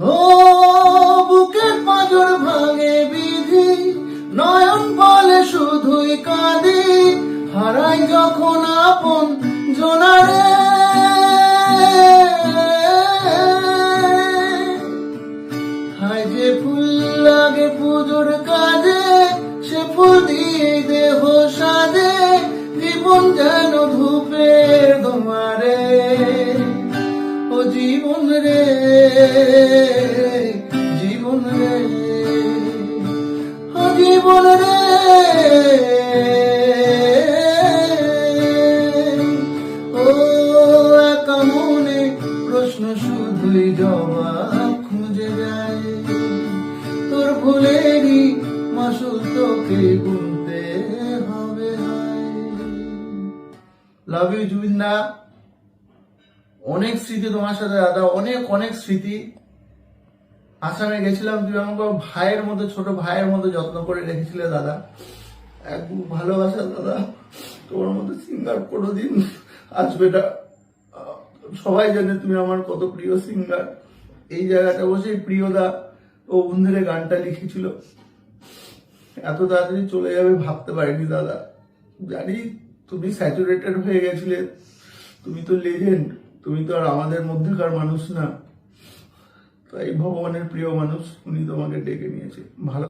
ও বুকের পাঁজর ভাঙে বিধি, নয়ন বলে শুধুই কাঁদি, হারাই যখন আপন জোনারে। ফুল লাগে পুজোর সে দেহ জীবন যেন ধূপের তোমারে রে, জীবন রে। জীবন রে। ও একা মনে প্রশ্ন শুধুই জবাব খুঁজে যায় তোর ভুলেরই মাসুল তোকে গুনতে হবে লাভ ইউ জুবিন দা অনেক স্মৃতি তোমার সাথে দাদা অনেক অনেক স্মৃতি। আসামে গেছিলাম, তুমি আমাকে ভাইয়ের মতো, ছোট ভাইয়ের মতো যত্ন করে রেখেছিলে, দাদা। এক ভালোবাসা, দাদা। তোমার মতো সিঙ্গার কোনোদিন আসবে না। সবাই জানে তুমি আমার কত প্রিয় সিঙ্গার এই জায়গাটা বসে প্রিয়দা ও বন্ধুরে গানটা লিখেছিল। এত তাড়াতাড়ি চলে যাবে ভাবতে পারিনি, দাদা। জানি তুমি স্যাচুরেটেড হয়ে গেছিলে। তুমি তো লেজেন্ড তুমি তো আর আমাদের মধ্যেকার মানুষ না। তাই ভগবানের প্রিয় মানুষ, উনি তোমাকে ডেকে নিয়েছে। ভালো